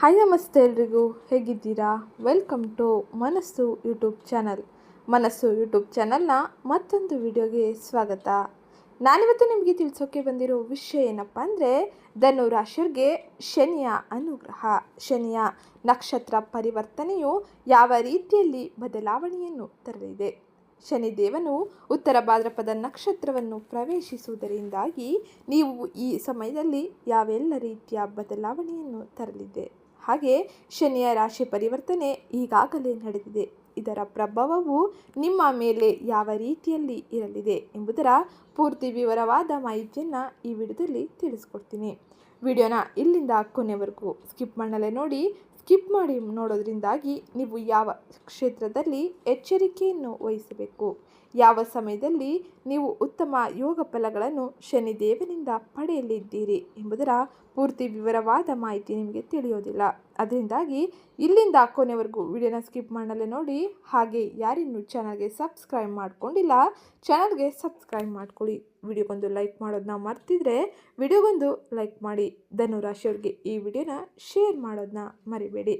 Hi ನಮಸ್ತೆ ಎಲ್ರಿಗೂ. ಹೇಗಿದ್ದೀರಾ? Welcome to Manassu YouTube channel Manassu YouTube ಚಾನಲ್ನ ಮತ್ತೊಂದು ವಿಡಿಯೋಗೆ ಸ್ವಾಗತ. ನಾನಿವತ್ತು ನಿಮಗೆ ತಿಳಿಸೋಕೆ ಬಂದಿರೋ ವಿಷಯ ಏನಪ್ಪ ಅಂದರೆ ಧನು ರಾಶಿಯರಿಗೆ ಶನಿಯ ಅನುಗ್ರಹ. ಶನಿಯ ನಕ್ಷತ್ರ ಪರಿವರ್ತನೆಯು ಯಾವ ರೀತಿಯಲ್ಲಿ ಬದಲಾವಣೆಯನ್ನು ತರಲಿದೆ? ಶನಿದೇವನು ಉತ್ತರ ಭಾದ್ರಪದ ನಕ್ಷತ್ರವನ್ನು ಪ್ರವೇಶಿಸುವುದರಿಂದಾಗಿ ನೀವು ಈ ಸಮಯದಲ್ಲಿ ಯಾವೆಲ್ಲ ರೀತಿಯ ಬದಲಾವಣೆಯನ್ನು ತರಲಿದೆ? ಹಾಗೆ ಶನಿಯ ರಾಶಿ ಪರಿವರ್ತನೆ ಈಗಾಗಲೇ ನಡೆದಿದೆ. ಇದರ ಪ್ರಭಾವವು ನಿಮ್ಮ ಮೇಲೆ ಯಾವ ರೀತಿಯಲ್ಲಿ ಇರಲಿದೆ ಎಂಬುದರ ಪೂರ್ತಿ ವಿವರವಾದ ಮಾಹಿತಿಯನ್ನು ಈ ವಿಡಿಯೋದಲ್ಲಿ ತಿಳಿಸ್ಕೊಡ್ತೀನಿ. ವಿಡಿಯೋನ ಇಲ್ಲಿಂದ ಕೊನೆವರೆಗೂ ಸ್ಕಿಪ್ ಮಾಡಲೇ ನೋಡಿ, ಸ್ಕಿಪ್ ಮಾಡಿ ನೋಡೋದ್ರಿಂದಾಗಿ ನೀವು ಯಾವ ಕ್ಷೇತ್ರದಲ್ಲಿ ಎಚ್ಚರಿಕೆಯನ್ನು ವಹಿಸಬೇಕು? ಯಾವ ಸಮಯದಲ್ಲಿ ನೀವು ಉತ್ತಮ ಯೋಗ ಫಲಗಳನ್ನು ಶನಿದೇವನಿಂದ ಪಡೆಯಲಿದ್ದೀರಿ ಎಂಬುದರ ಪೂರ್ತಿ ವಿವರವಾದ ಮಾಹಿತಿ ನಿಮಗೆ ತಿಳಿಯೋದಿಲ್ಲ. ಅದರಿಂದಾಗಿ ಇಲ್ಲಿಂದ ಕೊನೆವರೆಗೂ ವಿಡಿಯೋನ ಸ್ಕಿಪ್ ಮಾಡಲೇ ನೋಡಿ, ಹಾಗೆ ಯಾರಿನ್ನೂ ಚಾನಲ್ಗೆ ಸಬ್ಸ್ಕ್ರೈಬ್ ಮಾಡಿಕೊಂಡಿಲ್ಲ, ಚಾನಲ್ಗೆ ಸಬ್ಸ್ಕ್ರೈಬ್ ಮಾಡ್ಕೊಳ್ಳಿ. ವಿಡಿಯೋಗೊಂದು ಲೈಕ್ ಮಾಡೋದನ್ನ ಮರ್ತಿದ್ರೆ ವಿಡಿಯೋಗೊಂದು ಲೈಕ್ ಮಾಡಿ. ಧನುರಾಶಿಯವ್ರಿಗೆ ಈ ವಿಡಿಯೋನ ಶೇರ್ ಮಾಡೋದನ್ನ ಮರಿಬೇಡಿ.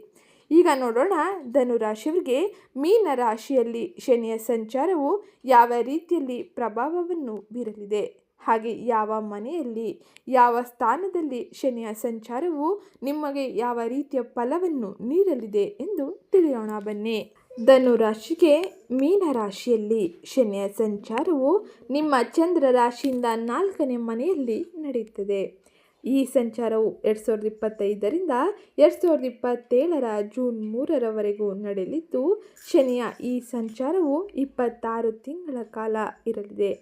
ಈಗ ನೋಡೋಣ ಧನುರಾಶಿಯವರಿಗೆ ಮೀನ ರಾಶಿಯಲ್ಲಿ ಶನಿಯ ಸಂಚಾರವು ಯಾವ ರೀತಿಯಲ್ಲಿ ಪ್ರಭಾವವನ್ನು ಬೀರಲಿದೆ? ಹಾಗೆ ಯಾವ ಮನೆಯಲ್ಲಿ, ಯಾವ ಸ್ಥಾನದಲ್ಲಿ ಶನಿಯ ಸಂಚಾರವು ನಿಮಗೆ ಯಾವ ರೀತಿಯ ಫಲವನ್ನು ನೀಡಲಿದೆ ಎಂದು ತಿಳಿಯೋಣ ಬನ್ನಿ. ಧನುರಾಶಿಗೆ ಮೀನ ರಾಶಿಯಲ್ಲಿ ಶನಿಯ ಸಂಚಾರವು ನಿಮ್ಮ ಚಂದ್ರ ರಾಶಿಯಿಂದ ನಾಲ್ಕನೇ ಮನೆಯಲ್ಲಿ ನಡೆಯುತ್ತದೆ. ಈ ಸಂಚಾರವು ಎರಡು ಸಾವಿರದ ಇಪ್ಪತ್ತೈದರಿಂದ ಎರಡು ಸಾವಿರದ ಇಪ್ಪತ್ತೇಳರ ಜೂನ್ ಮೂರರವರೆಗೂ ನಡೆಯಲಿದ್ದು ಶನಿಯ ಈ ಸಂಚಾರವು ಇಪ್ಪತ್ತಾರು ತಿಂಗಳ ಕಾಲ ಇರಲಿದೆ.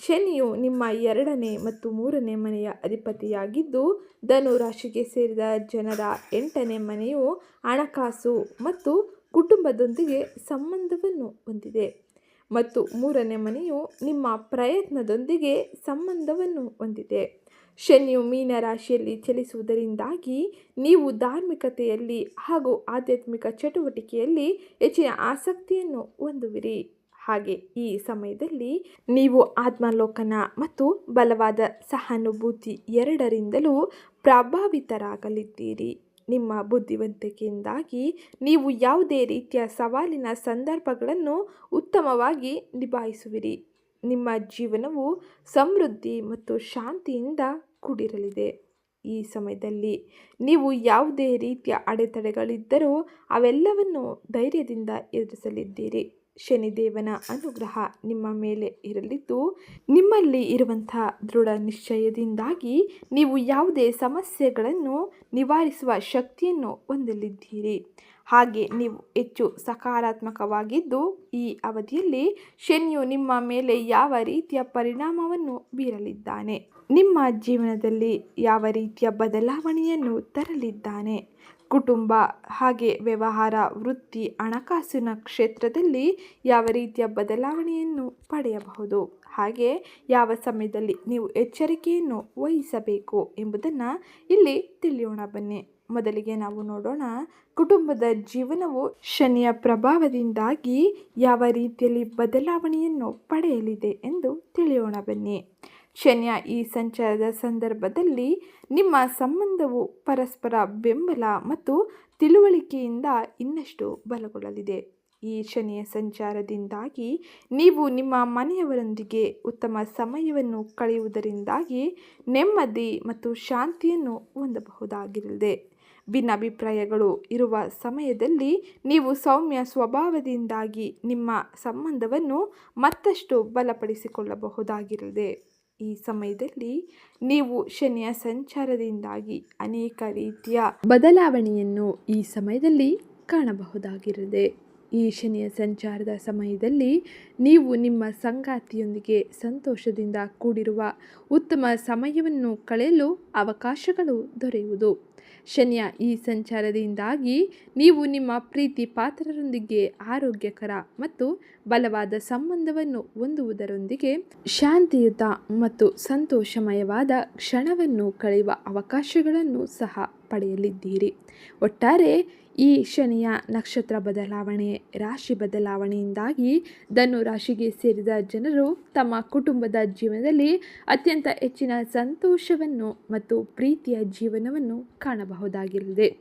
ಶನಿಯು ನಿಮ್ಮ ಎರಡನೇ ಮತ್ತು ಮೂರನೇ ಮನೆಯ ಅಧಿಪತಿಯಾಗಿದ್ದು, ಧನು ರಾಶಿಗೆ ಸೇರಿದ ಜನರ ಎಂಟನೇ ಮನೆಯು ಹಣಕಾಸು ಮತ್ತು ಕುಟುಂಬದೊಂದಿಗೆ ಸಂಬಂಧವನ್ನು ಹೊಂದಿದೆ ಮತ್ತು ಮೂರನೇ ಮನೆಯು ನಿಮ್ಮ ಪ್ರಯತ್ನದೊಂದಿಗೆ ಸಂಬಂಧವನ್ನು ಹೊಂದಿದೆ. ಶನಿಯು ಮೀನ ರಾಶಿಯಲ್ಲಿ ಚಲಿಸುವುದರಿಂದಾಗಿ ನೀವು ಧಾರ್ಮಿಕತೆಯಲ್ಲಿ ಹಾಗೂ ಆಧ್ಯಾತ್ಮಿಕ ಚಟುವಟಿಕೆಯಲ್ಲಿ ಹೆಚ್ಚಿನ ಆಸಕ್ತಿಯನ್ನು ಹೊಂದುವಿರಿ. ಹಾಗೆ ಈ ಸಮಯದಲ್ಲಿ ನೀವು ಆತ್ಮಲೋಕನ ಮತ್ತು ಬಲವಾದ ಸಹಾನುಭೂತಿ ಎರಡರಿಂದಲೂ ಪ್ರಭಾವಿತರಾಗಲಿದ್ದೀರಿ. ನಿಮ್ಮ ಬುದ್ಧಿವಂತಿಕೆಯಿಂದಾಗಿ ನೀವು ಯಾವುದೇ ರೀತಿಯ ಸವಾಲಿನ ಸಂದರ್ಭಗಳನ್ನು ಉತ್ತಮವಾಗಿ ನಿಭಾಯಿಸುವಿರಿ. ನಿಮ್ಮ ಜೀವನವು ಸಮೃದ್ಧಿ ಮತ್ತು ಶಾಂತಿಯಿಂದ ಕೂಡಿರಲಿದೆ. ಈ ಸಮಯದಲ್ಲಿ ನೀವು ಯಾವುದೇ ರೀತಿಯ ಅಡೆತಡೆಗಳಿದ್ದರೂ ಅವೆಲ್ಲವನ್ನು ಧೈರ್ಯದಿಂದ ಎದುರಿಸಲಿದ್ದೀರಿ. ಶನಿದೇವನ ಅನುಗ್ರಹ ನಿಮ್ಮ ಮೇಲೆ ಇರಲಿದ್ದು, ನಿಮ್ಮಲ್ಲಿ ಇರುವಂಥ ದೃಢ ನಿಶ್ಚಯದಿಂದಾಗಿ ನೀವು ಯಾವುದೇ ಸಮಸ್ಯೆಗಳನ್ನು ನಿವಾರಿಸುವ ಶಕ್ತಿಯನ್ನು ಹೊಂದಲಿದ್ದೀರಿ. ಹಾಗೆ ನೀವು ಹೆಚ್ಚು ಸಕಾರಾತ್ಮಕವಾಗಿದ್ದು ಈ ಅವಧಿಯಲ್ಲಿ ಶನಿಯು ನಿಮ್ಮ ಮೇಲೆ ಯಾವ ರೀತಿಯ ಪರಿಣಾಮವನ್ನು ಬೀರಲಿದ್ದಾನೆ? ನಿಮ್ಮ ಜೀವನದಲ್ಲಿ ಯಾವ ರೀತಿಯ ಬದಲಾವಣೆಯನ್ನು ತರಲಿದ್ದಾನೆ? ಕುಟುಂಬ ಹಾಗೆ ವ್ಯವಹಾರ, ವೃತ್ತಿ, ಹಣಕಾಸಿನ ಕ್ಷೇತ್ರದಲ್ಲಿ ಯಾವ ರೀತಿಯ ಬದಲಾವಣೆಯನ್ನು ಪಡೆಯಬಹುದು? ಹಾಗೆ ಯಾವ ಸಮಯದಲ್ಲಿ ನೀವು ಎಚ್ಚರಿಕೆಯನ್ನು ವಹಿಸಬೇಕು ಎಂಬುದನ್ನು ಇಲ್ಲಿ ತಿಳಿಯೋಣ ಬನ್ನಿ. ಮೊದಲಿಗೆ ನಾವು ನೋಡೋಣ ಕುಟುಂಬದ ಜೀವನವು ಶನಿಯ ಪ್ರಭಾವದಿಂದಾಗಿ ಯಾವ ರೀತಿಯಲ್ಲಿ ಬದಲಾವಣೆಯನ್ನು ಪಡೆಯಲಿದೆ ಎಂದು ತಿಳಿಯೋಣ ಬನ್ನಿ. ಶನಿಯ ಈ ಸಂಚಾರದ ಸಂದರ್ಭದಲ್ಲಿ ನಿಮ್ಮ ಸಂಬಂಧವು ಪರಸ್ಪರ ಬೆಂಬಲ ಮತ್ತು ತಿಳುವಳಿಕೆಯಿಂದ ಇನ್ನಷ್ಟು ಬಲಗೊಳ್ಳಲಿದೆ. ಈ ಶನಿಯ ಸಂಚಾರದಿಂದಾಗಿ ನೀವು ನಿಮ್ಮ ಮನೆಯವರೊಂದಿಗೆ ಉತ್ತಮ ಸಮಯವನ್ನು ಕಳೆಯುವುದರಿಂದಾಗಿ ನೆಮ್ಮದಿ ಮತ್ತು ಶಾಂತಿಯನ್ನು ಹೊಂದಬಹುದಾಗಿರಲಿದೆ. ಭಿನ್ನಾಭಿಪ್ರಾಯಗಳು ಇರುವ ಸಮಯದಲ್ಲಿ ನೀವು ಸೌಮ್ಯ ಸ್ವಭಾವದಿಂದಾಗಿ ನಿಮ್ಮ ಸಂಬಂಧವನ್ನು ಮತ್ತಷ್ಟು ಬಲಪಡಿಸಿಕೊಳ್ಳಬಹುದಾಗಿರಲಿದೆ. ಈ ಸಮಯದಲ್ಲಿ ನೀವು ಶನಿಯ ಸಂಚಾರದಿಂದಾಗಿ ಅನೇಕ ರೀತಿಯ ಬದಲಾವಣೆಯನ್ನು ಈ ಸಮಯದಲ್ಲಿ ಕಾಣಬಹುದಾಗಿರದೆ ಈ ಶನಿಯ ಸಂಚಾರದ ಸಮಯದಲ್ಲಿ ನೀವು ನಿಮ್ಮ ಸಂಗಾತಿಯೊಂದಿಗೆ ಸಂತೋಷದಿಂದ ಕೂಡಿರುವ ಉತ್ತಮ ಸಮಯವನ್ನು ಕಳೆಯಲು ಅವಕಾಶಗಳು ದೊರೆಯುವುದು. ಶನಿಯ, ಈ ಸಂಚಾರದಿಂದಾಗಿ ನೀವು ನಿಮ್ಮ ಪ್ರೀತಿ ಪಾತ್ರರೊಂದಿಗೆ ಆರೋಗ್ಯಕರ ಮತ್ತು ಬಲವಾದ ಸಂಬಂಧವನ್ನು ಹೊಂದುವುದರೊಂದಿಗೆ ಶಾಂತಿಯುತ ಮತ್ತು ಸಂತೋಷಮಯವಾದ ಕ್ಷಣವನ್ನು ಕಳೆಯುವ ಅವಕಾಶಗಳನ್ನು ಸಹ ಪಡೆಯಲಿದ್ದೀರಿ. ಒಟ್ಟಾರೆ ಈ ಶನಿಯ ನಕ್ಷತ್ರ ಬದಲಾವಣೆ, ರಾಶಿ ಬದಲಾವಣೆಯಿಂದಾಗಿ ಧನು ರಾಶಿಗೆ ಸೇರಿದ ಜನರು ತಮ್ಮ ಕುಟುಂಬದ ಜೀವನದಲ್ಲಿ ಅತ್ಯಂತ ಹೆಚ್ಚಿನ ಸಂತೋಷವನ್ನು ಮತ್ತು ಪ್ರೀತಿಯ ಜೀವನವನ್ನು ಕಾಣಬಹುದಾಗಿರುತ್ತದೆ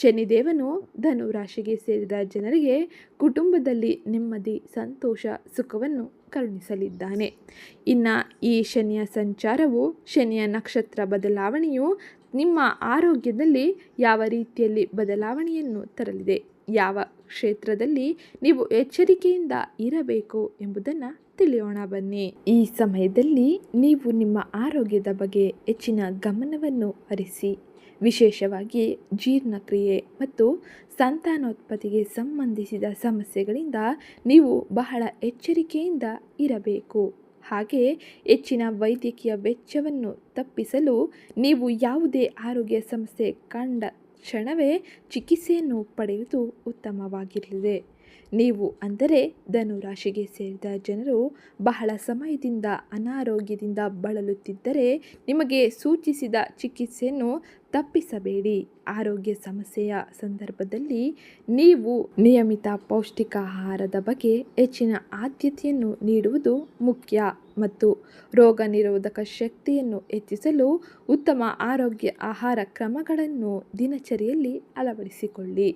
ಶನಿದೇವನು ಧನು ರಾಶಿಗೆ ಸೇರಿದ ಜನರಿಗೆ ಕುಟುಂಬದಲ್ಲಿ ನೆಮ್ಮದಿ, ಸಂತೋಷ, ಸುಖವನ್ನು ಕರುಣಿಸಲಿದ್ದಾನೆ. ಇನ್ನು ಈ ಶನಿಯ ಸಂಚಾರವು ಶನಿಯ ನಕ್ಷತ್ರ ಬದಲಾವಣೆಯು ನಿಮ್ಮ ಆರೋಗ್ಯದಲ್ಲಿ ಯಾವ ರೀತಿಯಲ್ಲಿ ಬದಲಾವಣೆಯನ್ನು ತರಲಿದೆ? ಯಾವ ಕ್ಷೇತ್ರದಲ್ಲಿ ನೀವು ಎಚ್ಚರಿಕೆಯಿಂದ ಇರಬೇಕು ಎಂಬುದನ್ನು ತಿಳಿಯೋಣ ಬನ್ನಿ. ಈ ಸಮಯದಲ್ಲಿ ನೀವು ನಿಮ್ಮ ಆರೋಗ್ಯದ ಬಗ್ಗೆ ಹೆಚ್ಚಿನ ಗಮನವನ್ನು ಹರಿಸಿ. ವಿಶೇಷವಾಗಿ ಜೀರ್ಣಕ್ರಿಯೆ ಮತ್ತು ಸಂತಾನೋತ್ಪತ್ತಿಗೆ ಸಂಬಂಧಿಸಿದ ಸಮಸ್ಯೆಗಳಿಂದ ನೀವು ಬಹಳ ಎಚ್ಚರಿಕೆಯಿಂದ ಇರಬೇಕು. ಹಾಗೆ ಹೆಚ್ಚಿನ ವೈದ್ಯಕೀಯ ವೆಚ್ಚವನ್ನು ತಪ್ಪಿಸಲು ನೀವು ಯಾವುದೇ ಆರೋಗ್ಯ ಸಮಸ್ಯೆ ಕಂಡ ಕ್ಷಣವೇ ಚಿಕಿತ್ಸೆಯನ್ನು ಪಡೆಯುವುದು ಉತ್ತಮವಾಗಿರಲಿದೆ. ನೀವು ಅಂದರೆ ಧನುರಾಶಿಗೆ ಸೇರಿದ ಜನರು ಬಹಳ ಸಮಯದಿಂದ ಅನಾರೋಗ್ಯದಿಂದ ಬಳಲುತ್ತಿದ್ದರೆ ನಿಮಗೆ ಸೂಚಿಸಿದ ಚಿಕಿತ್ಸೆಯನ್ನು ತಪ್ಪಿಸಬೇಡಿ. ಆರೋಗ್ಯ ಸಮಸ್ಯೆಯ ಸಂದರ್ಭದಲ್ಲಿ ನೀವು ನಿಯಮಿತ ಪೌಷ್ಟಿಕ ಆಹಾರದ ಬಗ್ಗೆ ಹೆಚ್ಚಿನ ಆದ್ಯತೆಯನ್ನು ನೀಡುವುದು ಮುಖ್ಯ ಮತ್ತು ರೋಗ ನಿರೋಧಕ ಶಕ್ತಿಯನ್ನು ಹೆಚ್ಚಿಸಲು ಉತ್ತಮ ಆರೋಗ್ಯ ಆಹಾರ ಕ್ರಮಗಳನ್ನು ದಿನಚರಿಯಲ್ಲಿ ಅಳವಡಿಸಿಕೊಳ್ಳಿ.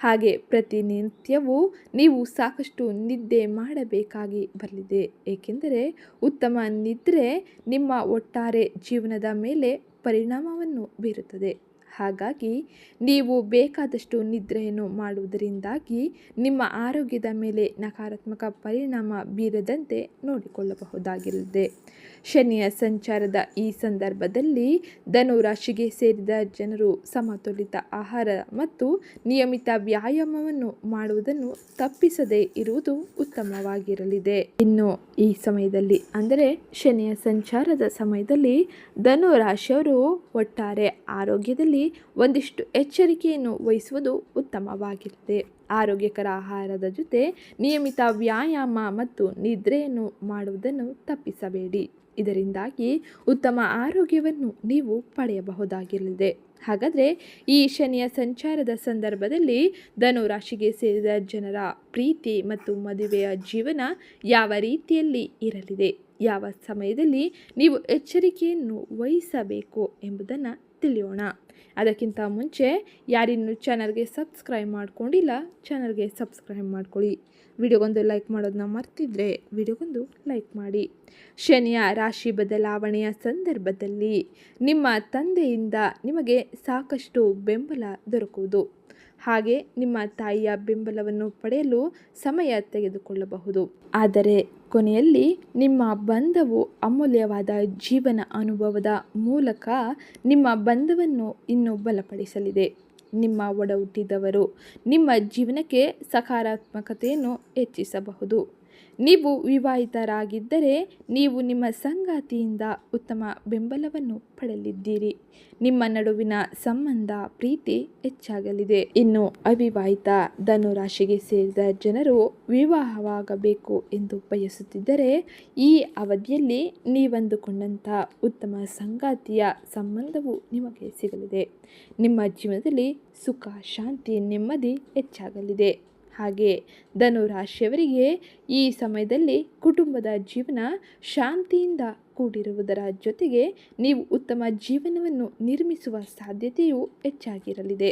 ಹಾಗೆ ಪ್ರತಿನಿತ್ಯವೂ ನೀವು ಸಾಕಷ್ಟು ನಿದ್ದೆ ಮಾಡಬೇಕಾಗಿ ಬರಲಿದೆ. ಏಕೆಂದರೆ ಉತ್ತಮ ನಿದ್ರೆ ನಿಮ್ಮ ಒಟ್ಟಾರೆ ಜೀವನದ ಮೇಲೆ ಪರಿಣಾಮವನ್ನು ಬೀರುತ್ತದೆ. ಹಾಗಾಗಿ ನೀವು ಬೇಕಾದಷ್ಟು ನಿದ್ರೆಯನ್ನು ಮಾಡುವುದರಿಂದಾಗಿ ನಿಮ್ಮ ಆರೋಗ್ಯದ ಮೇಲೆ ನಕಾರಾತ್ಮಕ ಪರಿಣಾಮ ಬೀರದಂತೆ ನೋಡಿಕೊಳ್ಳಬಹುದಾಗಿರುತ್ತದೆ ಶನಿಯ ಸಂಚಾರದ ಈ ಸಂದರ್ಭದಲ್ಲಿ ಧನು ರಾಶಿಗೆ ಸೇರಿದ ಜನರು ಸಮತೋಲಿತ ಆಹಾರ ಮತ್ತು ನಿಯಮಿತ ವ್ಯಾಯಾಮವನ್ನು ಮಾಡುವುದನ್ನು ತಪ್ಪಿಸದೇ ಇರುವುದು ಉತ್ತಮವಾಗಿರಲಿದೆ. ಇನ್ನು ಈ ಸಮಯದಲ್ಲಿ, ಅಂದರೆ ಶನಿಯ ಸಂಚಾರದ ಸಮಯದಲ್ಲಿ ಧನು ರಾಶಿಯವರು ಒಟ್ಟಾರೆ ಆರೋಗ್ಯದಲ್ಲಿ ಒಂದಿಷ್ಟು ಎಚ್ಚರಿಕೆಯನ್ನು ವಹಿಸುವುದು ಉತ್ತಮವಾಗಿರುತ್ತೆ ಆರೋಗ್ಯಕರ ಆಹಾರದ ಜೊತೆ ನಿಯಮಿತ ವ್ಯಾಯಾಮ ಮತ್ತು ನಿದ್ರೆಯನ್ನು ಮಾಡುವುದನ್ನು ತಪ್ಪಿಸಬೇಡಿ. ಇದರಿಂದಾಗಿ ಉತ್ತಮ ಆರೋಗ್ಯವನ್ನು ನೀವು ಪಡೆಯಬಹುದಾಗಿರಲಿದೆ. ಹಾಗಾದರೆ ಈ ಶನಿಯ ಸಂಚಾರದ ಸಂದರ್ಭದಲ್ಲಿ ಧನು ರಾಶಿಗೆ ಸೇರಿದ ಜನರ ಪ್ರೀತಿ ಮತ್ತು ಮದುವೆಯ ಜೀವನ ಯಾವ ರೀತಿಯಲ್ಲಿ ಇರಲಿದೆ? ಯಾವ ಸಮಯದಲ್ಲಿ ನೀವು ಎಚ್ಚರಿಕೆಯನ್ನು ವಹಿಸಬೇಕು ಎಂಬುದನ್ನು ತಿಳಿಯೋಣ. ಅದಕ್ಕಿಂತ ಮುಂಚೆ ಯಾರಿನ್ನೂ ಚಾನಲ್ಗೆ ಸಬ್ಸ್ಕ್ರೈಬ್ ಮಾಡ್ಕೊಂಡಿಲ್ಲ, ಚಾನಲ್ಗೆ ಸಬ್ಸ್ಕ್ರೈಬ್ ಮಾಡ್ಕೊಳ್ಳಿ. ವಿಡಿಯೋಗೊಂದು ಲೈಕ್ ಮಾಡೋದನ್ನ ಮರ್ತಿದ್ರೆ ವಿಡಿಯೋಗೊಂದು ಲೈಕ್ ಮಾಡಿ. ಶನಿಯ ರಾಶಿ ಬದಲಾವಣೆಯ ಸಂದರ್ಭದಲ್ಲಿ ನಿಮ್ಮ ತಂದೆಯಿಂದ ನಿಮಗೆ ಸಾಕಷ್ಟು ಬೆಂಬಲ ದೊರಕುವುದು. ಹಾಗೆ ನಿಮ್ಮ ತಾಯಿಯ ಬೆಂಬಲವನ್ನು ಪಡೆಯಲು ಸಮಯ ತೆಗೆದುಕೊಳ್ಳಬಹುದು. ಆದರೆ ಕೊನೆಯಲ್ಲಿ ನಿಮ್ಮ ಬಂಧವು ಅಮೂಲ್ಯವಾದ ಜೀವನ ಅನುಭವದ ಮೂಲಕ ನಿಮ್ಮ ಬಂಧವನ್ನು ಇನ್ನೂ ಬಲಪಡಿಸಲಿದೆ. ನಿಮ್ಮ ಒಡಹುಟ್ಟಿದವರು ನಿಮ್ಮ ಜೀವನಕ್ಕೆ ಸಕಾರಾತ್ಮಕತೆಯನ್ನು ಹೆಚ್ಚಿಸಬಹುದು. ನೀವು ವಿವಾಹಿತರಾಗಿದ್ದರೆ ನೀವು ನಿಮ್ಮ ಸಂಗಾತಿಯಿಂದ ಉತ್ತಮ ಬೆಂಬಲವನ್ನು ಪಡೆಯಲಿದ್ದೀರಿ. ನಿಮ್ಮ ನಡುವಿನ ಸಂಬಂಧ ಪ್ರೀತಿ ಹೆಚ್ಚಾಗಲಿದೆ. ಇನ್ನು ಅವಿವಾಹಿತ ಧನುರಾಶಿಗೆ ಸೇರಿದ ಜನರು ವಿವಾಹವಾಗಬೇಕು ಎಂದು ಬಯಸುತ್ತಿದ್ದರೆ ಈ ಅವಧಿಯಲ್ಲಿ ನೀವಂದುಕೊಂಡಂಥ ಉತ್ತಮ ಸಂಗಾತಿಯ ಸಂಬಂಧವು ನಿಮಗೆ ಸಿಗಲಿದೆ. ನಿಮ್ಮ ಜೀವನದಲ್ಲಿ ಸುಖ, ಶಾಂತಿ, ನೆಮ್ಮದಿ ಹೆಚ್ಚಾಗಲಿದೆ. ಹಾಗೆ ಧನುರಾಶಿಯವರಿಗೆ ಈ ಸಮಯದಲ್ಲಿ ಕುಟುಂಬದ ಜೀವನ ಶಾಂತಿಯಿಂದ ಕೂಡಿರುವುದರ ಜೊತೆಗೆ ನೀವು ಉತ್ತಮ ಜೀವನವನ್ನು ನಿರ್ಮಿಸುವ ಸಾಧ್ಯತೆಯು ಹೆಚ್ಚಾಗಿರಲಿದೆ.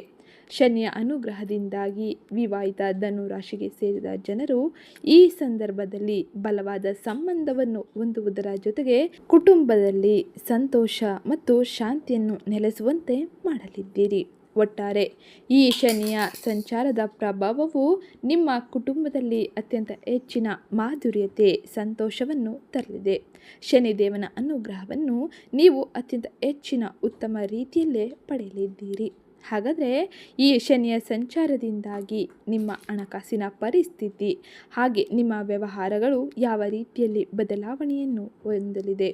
ಶನಿಯ ಅನುಗ್ರಹದಿಂದಾಗಿ ವಿವಾಹಿತ ಧನುರಾಶಿಗೆ ಸೇರಿದ ಜನರು ಈ ಸಂದರ್ಭದಲ್ಲಿ ಬಲವಾದ ಸಂಬಂಧವನ್ನು ಹೊಂದುವುದರ ಜೊತೆಗೆ ಕುಟುಂಬದಲ್ಲಿ ಸಂತೋಷ ಮತ್ತು ಶಾಂತಿಯನ್ನು ನೆಲೆಸುವಂತೆ ಮಾಡಲಿದ್ದೀರಿ. ಒಟ್ಟಾರೆ. ಈ ಶನಿಯ ಸಂಚಾರದ ಪ್ರಭಾವವು ನಿಮ್ಮ ಕುಟುಂಬದಲ್ಲಿ ಅತ್ಯಂತ ಹೆಚ್ಚಿನ ಮಾಧುರ್ಯತೆ, ಸಂತೋಷವನ್ನು ತರಲಿದೆ. ಶನಿದೇವನ ಅನುಗ್ರಹವನ್ನು ನೀವು ಅತ್ಯಂತ ಹೆಚ್ಚಿನ ಉತ್ತಮ ರೀತಿಯಲ್ಲೇ ಪಡೆಯಲಿದ್ದೀರಿ. ಹಾಗಾದರೆ ಈ ಶನಿಯ ಸಂಚಾರದಿಂದಾಗಿ ನಿಮ್ಮ ಹಣಕಾಸಿನ ಪರಿಸ್ಥಿತಿ, ಹಾಗೆ ನಿಮ್ಮ ವ್ಯವಹಾರಗಳು ಯಾವ ರೀತಿಯಲ್ಲಿ ಬದಲಾವಣೆಯನ್ನು ಹೊಂದಲಿದೆ,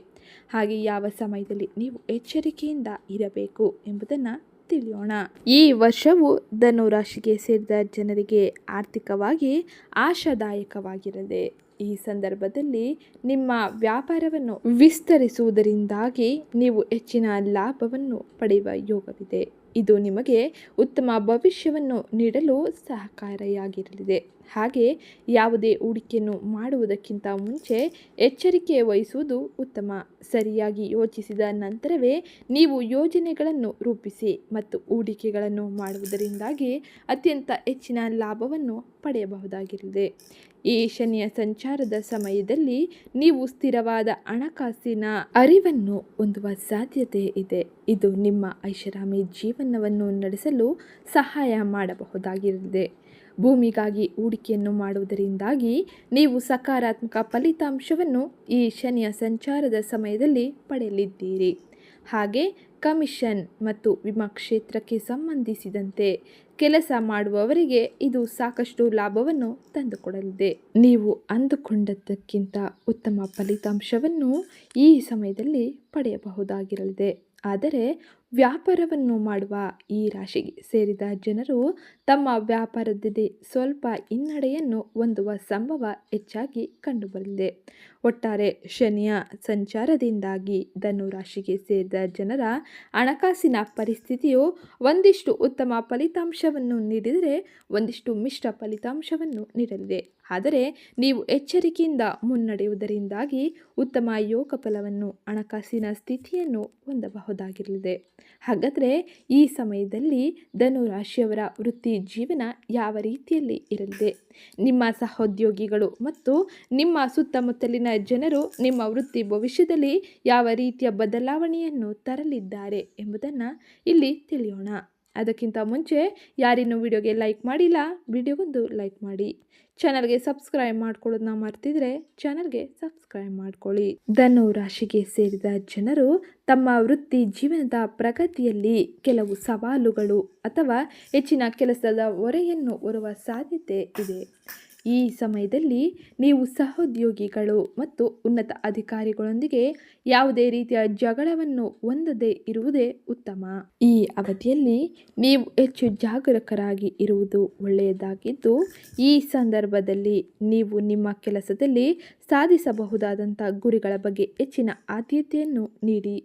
ಹಾಗೆ ಯಾವ ಸಮಯದಲ್ಲಿ ನೀವು ಎಚ್ಚರಿಕೆಯಿಂದ ಇರಬೇಕು ಎಂಬುದನ್ನು ತಿಳಿಯೋಣ. ಈ ವರ್ಷವು ಧನು ರಾಶಿಗೆ ಸೇರಿದ ಜನರಿಗೆ ಆರ್ಥಿಕವಾಗಿ ಆಶಾದಾಯಕವಾಗಿರದೆ ಈ ಸಂದರ್ಭದಲ್ಲಿ ನಿಮ್ಮ ವ್ಯಾಪಾರವನ್ನು ವಿಸ್ತರಿಸುವುದರಿಂದಾಗಿ ನೀವು ಹೆಚ್ಚಿನ ಲಾಭವನ್ನು ಪಡೆಯುವ ಯೋಗವಿದೆ. ಇದು ನಿಮಗೆ ಉತ್ತಮ ಭವಿಷ್ಯವನ್ನು ನೀಡಲು ಸಹಕಾರಿಯಾಗಿರಲಿದೆ ಹಾಗೆ ಯಾವುದೇ ಹೂಡಿಕೆಯನ್ನು ಮಾಡುವುದಕ್ಕಿಂತ ಮುಂಚೆ ಎಚ್ಚರಿಕೆ ವಹಿಸುವುದು ಉತ್ತಮ. ಸರಿಯಾಗಿ ಯೋಚಿಸಿದ ನಂತರವೇ ನೀವು ಯೋಜನೆಗಳನ್ನು ರೂಪಿಸಿ ಮತ್ತು ಹೂಡಿಕೆಗಳನ್ನು ಮಾಡುವುದರಿಂದಾಗಿ ಅತ್ಯಂತ ಹೆಚ್ಚಿನ ಲಾಭವನ್ನು ಪಡೆಯಬಹುದಾಗಿರಲಿದೆ ಈ ಶನಿಯ ಸಂಚಾರದ ಸಮಯದಲ್ಲಿ ನೀವು ಸ್ಥಿರವಾದ ಹಣಕಾಸಿನ ಅರಿವನ್ನು ಹೊಂದುವ ಸಾಧ್ಯತೆ ಇದೆ. ಇದು ನಿಮ್ಮ ಐಷಾರಾಮಿ ಜೀವನವನ್ನು ನಡೆಸಲು ಸಹಾಯ ಮಾಡಬಹುದಾಗಿರಲಿದೆ ಭೂಮಿಗಾಗಿ ಹೂಡಿಕೆಯನ್ನು ಮಾಡುವುದರಿಂದಾಗಿ ನೀವು ಸಕಾರಾತ್ಮಕ ಫಲಿತಾಂಶವನ್ನು ಈ ಶನಿಯ ಸಂಚಾರದ ಸಮಯದಲ್ಲಿ ಪಡೆಯಲಿದ್ದೀರಿ. ಹಾಗೆ ಕಮಿಷನ್ ಮತ್ತು ವಿಮಾ ಕ್ಷೇತ್ರಕ್ಕೆ ಸಂಬಂಧಿಸಿದಂತೆ ಕೆಲಸ ಮಾಡುವವರಿಗೆ ಇದು ಸಾಕಷ್ಟು ಲಾಭವನ್ನು ತಂದುಕೊಡಲಿದೆ. ನೀವು ಅಂದುಕೊಂಡದ್ದಕ್ಕಿಂತ ಉತ್ತಮ ಫಲಿತಾಂಶವನ್ನು ಈ ಸಮಯದಲ್ಲಿ ಪಡೆಯಬಹುದಾಗಿರಲಿದೆ. ಆದರೆ ವ್ಯಾಪಾರವನ್ನು ಮಾಡುವ ಈ ರಾಶಿಗೆ ಸೇರಿದ ಜನರು ತಮ್ಮ ವ್ಯಾಪಾರದಲ್ಲಿ ಸ್ವಲ್ಪ ಹಿನ್ನಡೆಯನ್ನು ಹೊಂದುವ ಸಂಭವ ಹೆಚ್ಚಾಗಿ ಕಂಡುಬರಲಿದೆ ಒಟ್ಟಾರೆ ಶನಿಯ ಸಂಚಾರದಿಂದಾಗಿ ಧನು ರಾಶಿಗೆ ಸೇರಿದ ಜನರ ಹಣಕಾಸಿನ ಪರಿಸ್ಥಿತಿಯು ಒಂದಿಷ್ಟು ಉತ್ತಮ ಫಲಿತಾಂಶವನ್ನು ನೀಡಿದರೆ ಒಂದಿಷ್ಟು ಮಿಶ್ರ ಫಲಿತಾಂಶವನ್ನು ನೀಡಲಿದೆ. ಆದರೆ ನೀವು ಎಚ್ಚರಿಕೆಯಿಂದ ಮುನ್ನಡೆಯುವುದರಿಂದಾಗಿ ಉತ್ತಮ ಯೋಗ ಫಲವನ್ನು ಹಣಕಾಸಿನ ಸ್ಥಿತಿಯನ್ನು ಹೊಂದಬಹುದಾಗಿರಲಿದೆ. ಹಾಗಾದರೆ ಈ ಸಮಯದಲ್ಲಿ ಧನುರಾಶಿಯವರ ವೃತ್ತಿ ಜೀವನ ಯಾವ ರೀತಿಯಲ್ಲಿ ಇರಲಿದೆ? ನಿಮ್ಮ ಸಹೋದ್ಯೋಗಿಗಳು ಮತ್ತು ನಿಮ್ಮ ಸುತ್ತಮುತ್ತಲಿನ ಜನರು ನಿಮ್ಮ ವೃತ್ತಿ ಭವಿಷ್ಯದಲ್ಲಿ ಯಾವ ರೀತಿಯ ಬದಲಾವಣೆಯನ್ನು ತರಲಿದ್ದಾರೆ ಎಂಬುದನ್ನು ಇಲ್ಲಿ ತಿಳಿಯೋಣ. ಅದಕ್ಕಿಂತ ಮುಂಚೆ ಯಾರಿನ್ನೂ ವಿಡಿಯೋಗೆ ಲೈಕ್ ಮಾಡಿಲ್ಲ, ವಿಡಿಯೋಗೊಂದು ಲೈಕ್ ಮಾಡಿ. ಚಾನಲ್ಗೆ ಸಬ್ಸ್ಕ್ರೈಬ್ ಮಾಡ್ಕೊಳ್ಳೋದನ್ನ ಮರ್ತಿದ್ರೆ ಚಾನಲ್ಗೆ ಸಬ್ಸ್ಕ್ರೈಬ್ ಮಾಡ್ಕೊಳ್ಳಿ. ಧನು ರಾಶಿಗೆ ಸೇರಿದ ಜನರು ತಮ್ಮ ವೃತ್ತಿ ಜೀವನದ ಪ್ರಗತಿಯಲ್ಲಿ ಕೆಲವು ಸವಾಲುಗಳು ಅಥವಾ ಹೆಚ್ಚಿನ ಕೆಲಸದ ಹೊರೆಯನ್ನು ಹೊರುವ ಸಾಧ್ಯತೆ ಇದೆ. ಈ ಸಮಯದಲ್ಲಿ ನೀವು ಸಹೋದ್ಯೋಗಿಗಳು ಮತ್ತು ಉನ್ನತ ಅಧಿಕಾರಿಗಳೊಂದಿಗೆ ಯಾವುದೇ ರೀತಿಯ ಜಗಳವನ್ನು ಹೊಂದದೇ ಇರುವುದೇ ಉತ್ತಮ. ಈ ಅವಧಿಯಲ್ಲಿ ನೀವು ಹೆಚ್ಚು ಜಾಗರೂಕರಾಗಿ ಇರುವುದು ಒಳ್ಳೆಯದಾಗಿದ್ದು, ಈ ಸಂದರ್ಭದಲ್ಲಿ ನೀವು ನಿಮ್ಮ ಕೆಲಸದಲ್ಲಿ ಸಾಧಿಸಬಹುದಾದಂಥ ಗುರಿಗಳ ಬಗ್ಗೆ ಹೆಚ್ಚಿನ ಆದ್ಯತೆಯನ್ನು ನೀಡಿ.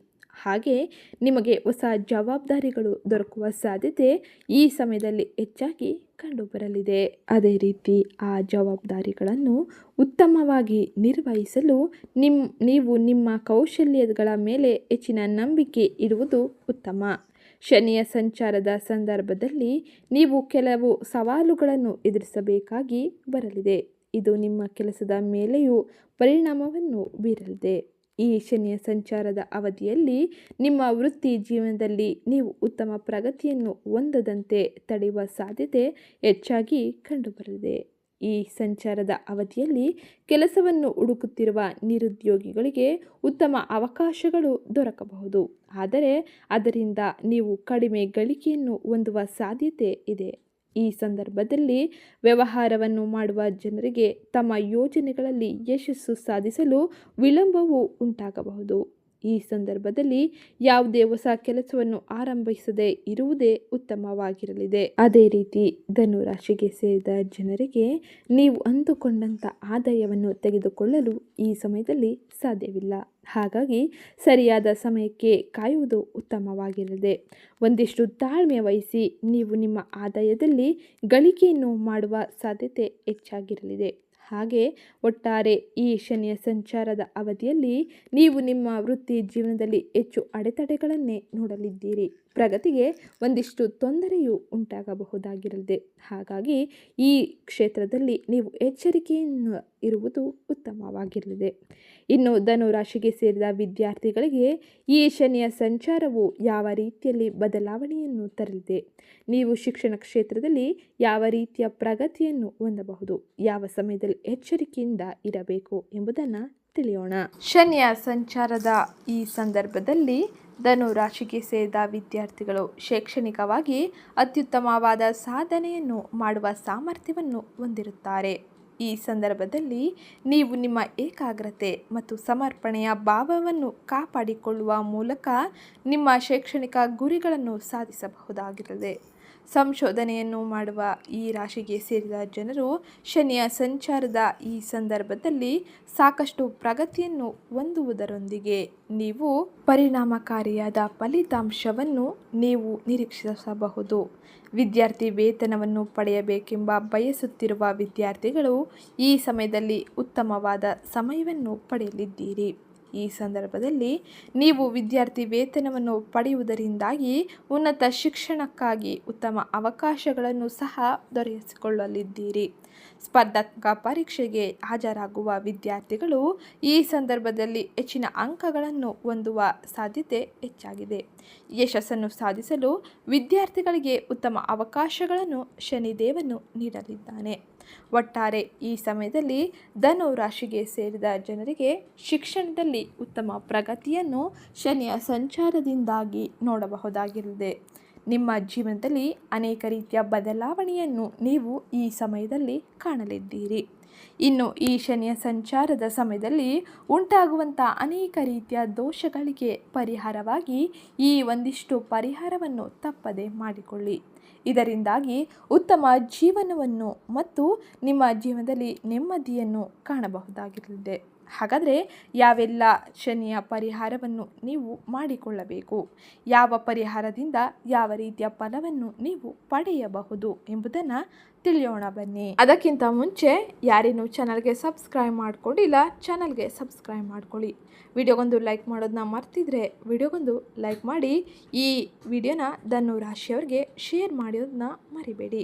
ಹಾಗೆ ನಿಮಗೆ ಹೊಸ ಜವಾಬ್ದಾರಿಗಳು ದೊರಕುವ ಸಾಧ್ಯತೆ ಈ ಸಮಯದಲ್ಲಿ ಹೆಚ್ಚಾಗಿ ಕಂಡುಬರಲಿದೆ. ಅದೇ ರೀತಿ ಆ ಜವಾಬ್ದಾರಿಗಳನ್ನು ಉತ್ತಮವಾಗಿ ನಿರ್ವಹಿಸಲು ನಿಮ್ಮ ನೀವು ನಿಮ್ಮ ಕೌಶಲ್ಯಗಳ ಮೇಲೆ ಹೆಚ್ಚಿನ ನಂಬಿಕೆ ಇಡುವುದು ಉತ್ತಮ. ಶನಿಯ ಸಂಚಾರದ ಸಂದರ್ಭದಲ್ಲಿ ನೀವು ಕೆಲವು ಸವಾಲುಗಳನ್ನು ಎದುರಿಸಬೇಕಾಗಿ ಬರಲಿದೆ. ಇದು ನಿಮ್ಮ ಕೆಲಸದ ಮೇಲೆಯೂ ಪರಿಣಾಮವನ್ನು ಬೀರಲಿದೆ. ಈ ಶನಿಯ ಸಂಚಾರದ ಅವಧಿಯಲ್ಲಿ ನಿಮ್ಮ ವೃತ್ತಿ ಜೀವನದಲ್ಲಿ ನೀವು ಉತ್ತಮ ಪ್ರಗತಿಯನ್ನು ಹೊಂದದಂತೆ ತಡೆಯುವ ಸಾಧ್ಯತೆ ಹೆಚ್ಚಾಗಿ ಕಂಡುಬರಲಿದೆ. ಈ ಸಂಚಾರದ ಅವಧಿಯಲ್ಲಿ ಕೆಲಸವನ್ನು ಹುಡುಕುತ್ತಿರುವ ನಿರುದ್ಯೋಗಿಗಳಿಗೆ ಉತ್ತಮ ಅವಕಾಶಗಳು ದೊರಕಬಹುದು. ಆದರೆ ಅದರಿಂದ ನೀವು ಕಡಿಮೆ ಗಳಿಕೆಯನ್ನು ಹೊಂದುವ ಸಾಧ್ಯತೆ ಇದೆ. ಈ ಸಂದರ್ಭದಲ್ಲಿ ವ್ಯವಹಾರವನ್ನು ಮಾಡುವ ಜನರಿಗೆ ತಮ್ಮ ಯೋಜನೆಗಳಲ್ಲಿ ಯಶಸ್ಸು ಸಾಧಿಸಲು ವಿಳಂಬವು ಉಂಟಾಗಬಹುದು. ಈ ಸಂದರ್ಭದಲ್ಲಿ ಯಾವುದೇ ಹೊಸ ಕೆಲಸವನ್ನು ಆರಂಭಿಸದೇ ಇರುವುದೇ ಉತ್ತಮವಾಗಿರಲಿದೆ. ಅದೇ ರೀತಿ ಧನು ರಾಶಿಗೆ ಸೇರಿದ ಜನರಿಗೆ ನೀವು ಅಂದುಕೊಂಡಂಥ ಆದಾಯವನ್ನು ತೆಗೆದುಕೊಳ್ಳಲು ಈ ಸಮಯದಲ್ಲಿ ಸಾಧ್ಯವಿಲ್ಲ. ಹಾಗಾಗಿ ಸರಿಯಾದ ಸಮಯಕ್ಕೆ ಕಾಯುವುದು ಉತ್ತಮವಾಗಿರಲಿದೆ. ಒಂದಿಷ್ಟು ತಾಳ್ಮೆ ವಹಿಸಿ ನೀವು ನಿಮ್ಮ ಆದಾಯದಲ್ಲಿ ಗಳಿಕೆಯನ್ನು ಮಾಡುವ ಸಾಧ್ಯತೆ ಹೆಚ್ಚಾಗಿರಲಿದೆ. ಹಾಗೆ ಒಟ್ಟಾರೆ ಈ ಶನಿಯ ಸಂಚಾರದ ಅವಧಿಯಲ್ಲಿ ನೀವು ನಿಮ್ಮ ವೃತ್ತಿ ಜೀವನದಲ್ಲಿ ಹೆಚ್ಚು ಅಡೆತಡೆಗಳನ್ನೇ ನೋಡಲಿದ್ದೀರಿ. ಪ್ರಗತಿಗೆ ಒಂದಿಷ್ಟು ತೊಂದರೆಯು ಉಂಟಾಗಬಹುದಾಗಿರಲಿದೆ. ಹಾಗಾಗಿ ಈ ಕ್ಷೇತ್ರದಲ್ಲಿ ನೀವು ಎಚ್ಚರಿಕೆಯನ್ನು ಇರುವುದು ಉತ್ತಮವಾಗಿರಲಿದೆ. ಇನ್ನು ಧನುರಾಶಿಗೆ ಸೇರಿದ ವಿದ್ಯಾರ್ಥಿಗಳಿಗೆ ಈ ಶನಿಯ ಸಂಚಾರವು ಯಾವ ರೀತಿಯಲ್ಲಿ ಬದಲಾವಣೆಯನ್ನು ತರಲಿದೆ? ನೀವು ಶಿಕ್ಷಣ ಕ್ಷೇತ್ರದಲ್ಲಿ ಯಾವ ರೀತಿಯ ಪ್ರಗತಿಯನ್ನು ಹೊಂದಬಹುದು? ಯಾವ ಸಮಯದಲ್ಲಿ ಎಚ್ಚರಿಕೆಯಿಂದ ಇರಬೇಕು ಎಂಬುದನ್ನು ತಿಳಿಯೋಣ. ಶನಿಯ ಸಂಚಾರದ ಈ ಸಂದರ್ಭದಲ್ಲಿ ಧನು ರಾಶಿಗೆ ಸೇರಿದ ವಿದ್ಯಾರ್ಥಿಗಳು ಶೈಕ್ಷಣಿಕವಾಗಿ ಅತ್ಯುತ್ತಮವಾದ ಸಾಧನೆಯನ್ನು ಮಾಡುವ ಸಾಮರ್ಥ್ಯವನ್ನು ಹೊಂದಿರುತ್ತಾರೆ. ಈ ಸಂದರ್ಭದಲ್ಲಿ ನೀವು ನಿಮ್ಮ ಏಕಾಗ್ರತೆ ಮತ್ತು ಸಮರ್ಪಣೆಯ ಭಾವವನ್ನು ಕಾಪಾಡಿಕೊಳ್ಳುವ ಮೂಲಕ ನಿಮ್ಮ ಶೈಕ್ಷಣಿಕ ಗುರಿಗಳನ್ನು ಸಾಧಿಸಬಹುದಾಗಿರುತ್ತದೆ. ಸಂಶೋಧನೆಯನ್ನು ಮಾಡುವ ಈ ರಾಶಿಗೆ ಸೇರಿದ ಜನರು ಶನಿಯ ಸಂಚಾರದ ಈ ಸಂದರ್ಭದಲ್ಲಿ ಸಾಕಷ್ಟು ಪ್ರಗತಿಯನ್ನು ಹೊಂದುವುದರೊಂದಿಗೆ ನೀವು ಪರಿಣಾಮಕಾರಿಯಾದ ಫಲಿತಾಂಶವನ್ನು ನೀವು ನಿರೀಕ್ಷಿಸಬಹುದು. ವಿದ್ಯಾರ್ಥಿ ವೇತನವನ್ನು ಪಡೆಯಬೇಕೆಂಬ ಬಯಸುತ್ತಿರುವ ವಿದ್ಯಾರ್ಥಿಗಳು ಈ ಸಮಯದಲ್ಲಿ ಉತ್ತಮವಾದ ಸಮಯವನ್ನು ಪಡೆಯಲಿದ್ದೀರಿ. ಈ ಸಂದರ್ಭದಲ್ಲಿ ನೀವು ವಿದ್ಯಾರ್ಥಿ ವೇತನವನ್ನು ಪಡೆಯುವುದರಿಂದಾಗಿ ಉನ್ನತ ಶಿಕ್ಷಣಕ್ಕಾಗಿ ಉತ್ತಮ ಅವಕಾಶಗಳನ್ನು ಸಹ ದೊರೆಯಿಸಿಕೊಳ್ಳಲಿದ್ದೀರಿ ಸ್ಪರ್ಧಾತ್ಮಕ ಪರೀಕ್ಷೆಗೆ ಹಾಜರಾಗುವ ವಿದ್ಯಾರ್ಥಿಗಳು ಈ ಸಂದರ್ಭದಲ್ಲಿ ಹೆಚ್ಚಿನ ಅಂಕಗಳನ್ನು ಹೊಂದುವ ಸಾಧ್ಯತೆ ಹೆಚ್ಚಾಗಿದೆ. ಯಶಸ್ಸನ್ನು ಸಾಧಿಸಲು ವಿದ್ಯಾರ್ಥಿಗಳಿಗೆ ಉತ್ತಮ ಅವಕಾಶಗಳನ್ನು ಶನಿದೇವನು ನೀಡಲಿದ್ದಾನೆ. ಒಟ್ಟಾರೆ ಈ ಸಮಯದಲ್ಲಿ ಧನು ರಾಶಿಗೆ ಸೇರಿದ ಜನರಿಗೆ ಶಿಕ್ಷಣದಲ್ಲಿ ಉತ್ತಮ ಪ್ರಗತಿಯನ್ನು ಶನಿಯ ಸಂಚಾರದಿಂದಾಗಿ ನೋಡಬಹುದಾಗಿರುತ್ತದೆ. ನಿಮ್ಮ ಜೀವನದಲ್ಲಿ ಅನೇಕ ರೀತಿಯ ಬದಲಾವಣೆಯನ್ನು ನೀವು ಈ ಸಮಯದಲ್ಲಿ ಕಾಣಲಿದ್ದೀರಿ. ಇನ್ನು ಈ ಶನಿಯ ಸಂಚಾರದ ಸಮಯದಲ್ಲಿ ಉಂಟಾಗುವಂಥ ಅನೇಕ ರೀತಿಯ ದೋಷಗಳಿಗೆ ಪರಿಹಾರವಾಗಿ ಈ ಒಂದಿಷ್ಟು ಪರಿಹಾರವನ್ನು ತಪ್ಪದೆ ಮಾಡಿಕೊಳ್ಳಿ. ಇದರಿಂದಾಗಿ ಉತ್ತಮ ಜೀವನವನ್ನು ಮತ್ತು ನಿಮ್ಮ ಜೀವನದಲ್ಲಿ ನೆಮ್ಮದಿಯನ್ನು ಕಾಣಬಹುದಾಗಿರಲಿದೆ. ಹಾಗಾದರೆ ಯಾವೆಲ್ಲ ಶನಿಯ ಪರಿಹಾರವನ್ನು ನೀವು ಮಾಡಿಕೊಳ್ಳಬೇಕು? ಯಾವ ಪರಿಹಾರದಿಂದ ಯಾವ ರೀತಿಯ ಫಲವನ್ನು ನೀವು ಪಡೆಯಬಹುದು ಎಂಬುದನ್ನು ತಿಳಿಯೋಣ ಬನ್ನಿ. ಅದಕ್ಕಿಂತ ಮುಂಚೆ ಯಾರೇನು ಚಾನಲ್ಗೆ ಸಬ್ಸ್ಕ್ರೈಬ್ ಮಾಡ್ಕೊಂಡಿಲ್ಲ, ಚಾನಲ್ಗೆ ಸಬ್ಸ್ಕ್ರೈಬ್ ಮಾಡ್ಕೊಳ್ಳಿ. ವಿಡಿಯೋಗೊಂದು ಲೈಕ್ ಮಾಡೋದನ್ನ ಮರ್ತಿದ್ರೆ ವಿಡಿಯೋಗೊಂದು ಲೈಕ್ ಮಾಡಿ, ಈ ವಿಡಿಯೋನ ಧನು ರಾಶಿಯವ್ರಿಗೆ ಶೇರ್ ಮಾಡೋದನ್ನ ಮರಿಬೇಡಿ.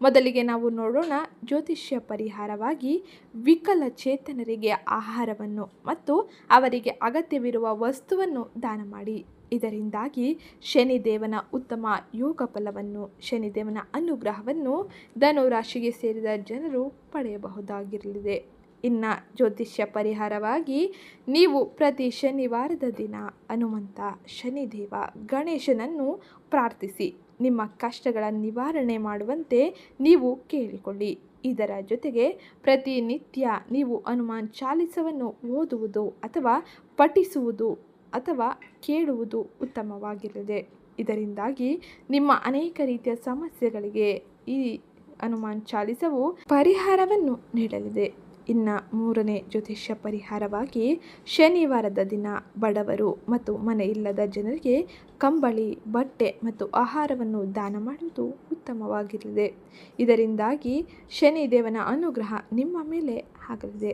ಮೊದಲಿಗೆ ನಾವು ನೋಡೋಣ ಜ್ಯೋತಿಷ್ಯ ಪರಿಹಾರವಾಗಿ ವಿಕಲಚೇತನರಿಗೆ ಆಹಾರವನ್ನು ಮತ್ತು ಅವರಿಗೆ ಅಗತ್ಯವಿರುವ ವಸ್ತುವನ್ನು ದಾನ ಮಾಡಿ. ಇದರಿಂದಾಗಿ ಶನಿದೇವನ ಉತ್ತಮ ಯೋಗ ಫಲವನ್ನು, ಶನಿದೇವನ ಅನುಗ್ರಹವನ್ನು ಧನು ರಾಶಿಗೆ ಸೇರಿದ ಜನರು ಪಡೆಯಬಹುದಾಗಿರಲಿದೆ. ಇನ್ನು ಜ್ಯೋತಿಷ್ಯ ಪರಿಹಾರವಾಗಿ ನೀವು ಪ್ರತಿ ಶನಿವಾರದ ದಿನ ಹನುಮಂತ, ಶನಿದೇವ, ಗಣೇಶನನ್ನು ಪ್ರಾರ್ಥಿಸಿ. ನಿಮ್ಮ ಕಷ್ಟಗಳ ನಿವಾರಣೆ ಮಾಡುವಂತೆ ನೀವು ಕೇಳಿಕೊಳ್ಳಿ. ಇದರ ಜೊತೆಗೆ ಪ್ರತಿನಿತ್ಯ ನೀವು ಹನುಮಾನ್ ಚಾಲಿಸವನ್ನು ಓದುವುದು ಅಥವಾ ಪಠಿಸುವುದು ಅಥವಾ ಕೇಳುವುದು ಉತ್ತಮವಾಗಿರಲಿದೆ. ಇದರಿಂದಾಗಿ ನಿಮ್ಮ ಅನೇಕ ರೀತಿಯ ಸಮಸ್ಯೆಗಳಿಗೆ ಈ ಹನುಮಾನ್ ಚಾಲಿಸವು ಪರಿಹಾರವನ್ನು ನೀಡಲಿದೆ. ಇನ್ನು ಮೂರನೇ ಜ್ಯೋತಿಷ್ಯ ಪರಿಹಾರವಾಗಿ ಶನಿವಾರದ ದಿನ ಬಡವರು ಮತ್ತು ಮನೆ ಇಲ್ಲದ ಜನರಿಗೆ ಕಂಬಳಿ, ಬಟ್ಟೆ ಮತ್ತು ಆಹಾರವನ್ನು ದಾನ ಮಾಡುವುದು ಉತ್ತಮವಾಗಿರಲಿದೆ. ಇದರಿಂದಾಗಿ ಶನಿದೇವನ ಅನುಗ್ರಹ ನಿಮ್ಮ ಮೇಲೆ ಆಗಲಿದೆ.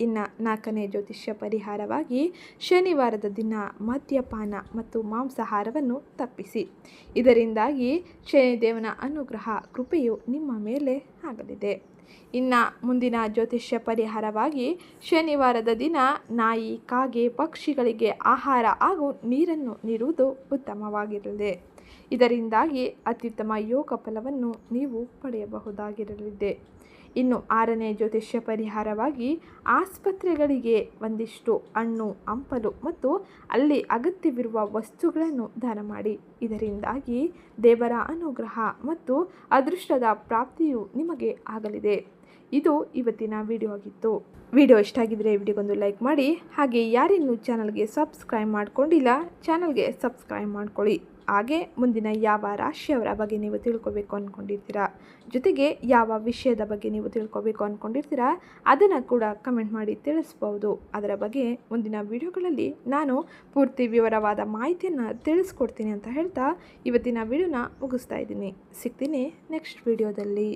ಇನ್ನು ನಾಲ್ಕನೇ ಜ್ಯೋತಿಷ್ಯ ಪರಿಹಾರವಾಗಿ ಶನಿವಾರದ ದಿನ ಮದ್ಯಪಾನ ಮತ್ತು ಮಾಂಸಾಹಾರವನ್ನು ತಪ್ಪಿಸಿ. ಇದರಿಂದಾಗಿ ಶನಿದೇವನ ಅನುಗ್ರಹ, ಕೃಪೆಯು ನಿಮ್ಮ ಮೇಲೆ ಆಗಲಿದೆ. ಇನ್ನು ಮುಂದಿನ ಜ್ಯೋತಿಷ್ಯ ಪರಿಹಾರವಾಗಿ ಶನಿವಾರದ ದಿನ ನಾಯಿ, ಕಾಗೆ, ಪಕ್ಷಿಗಳಿಗೆ ಆಹಾರ ಹಾಗೂ ನೀರನ್ನು ನೀಡುವುದು ಉತ್ತಮವಾಗಿರಲಿದೆ. ಇದರಿಂದಾಗಿ ಅತ್ಯುತ್ತಮ ಯೋಗ ಫಲವನ್ನು ನೀವು ಪಡೆಯಬಹುದಾಗಿರಲಿದೆ. ಇನ್ನು ಆರನೇ ಜ್ಯೋತಿಷ್ಯ ಪರಿಹಾರವಾಗಿ ಆಸ್ಪತ್ರೆಗಳಿಗೆ ಒಂದಿಷ್ಟು ಹಣ್ಣು, ಹಂಪಲು ಮತ್ತು ಅಲ್ಲಿ ಅಗತ್ಯವಿರುವ ವಸ್ತುಗಳನ್ನು ದಾನ ಮಾಡಿ. ಇದರಿಂದಾಗಿ ದೇವರ ಅನುಗ್ರಹ ಮತ್ತು ಅದೃಷ್ಟದ ಪ್ರಾಪ್ತಿಯು ನಿಮಗೆ ಆಗಲಿದೆ. ಇದು ಇವತ್ತಿನ ವಿಡಿಯೋ ಆಗಿತ್ತು. ವಿಡಿಯೋ ಇಷ್ಟ ಆಗಿದ್ದರೆ ವಿಡಿಯೋಗೊಂದು ಲೈಕ್ ಮಾಡಿ. ಹಾಗೆ ಯಾರಿನ್ನೂ ಚಾನಲ್ಗೆ ಸಬ್ಸ್ಕ್ರೈಬ್ ಮಾಡ್ಕೊಂಡಿಲ್ಲ ಚಾನಲ್ಗೆ ಸಬ್ಸ್ಕ್ರೈಬ್ ಮಾಡ್ಕೊಳ್ಳಿ. ಹಾಗೆ ಮುಂದಿನ ಯಾವ ರಾಶಿಯವರ ಬಗ್ಗೆ ನೀವು ತಿಳ್ಕೊಬೇಕು ಅಂದ್ಕೊಂಡಿರ್ತೀರಾ ಜೊತೆಗೆ ಯಾವ ವಿಷಯದ ಬಗ್ಗೆ ನೀವು ತಿಳ್ಕೊಬೇಕು ಅಂದ್ಕೊಂಡಿರ್ತೀರಾ ಅದನ್ನು ಕೂಡ ಕಮೆಂಟ್ ಮಾಡಿ ತಿಳಿಸ್ಬೋದು. ಅದರ ಬಗ್ಗೆ ಮುಂದಿನ ವಿಡಿಯೋಗಳಲ್ಲಿ ನಾನು ಪೂರ್ತಿ ವಿವರವಾದ ಮಾಹಿತಿಯನ್ನು ತಿಳಿಸ್ಕೊಡ್ತೀನಿ ಅಂತ ಹೇಳ್ತಾ ಇವತ್ತಿನ ವಿಡಿಯೋನ ಮುಗಿಸ್ತಾ ಇದ್ದೀನಿ. ಸಿಗ್ತೀನಿ ನೆಕ್ಸ್ಟ್ ವಿಡಿಯೋದಲ್ಲಿ.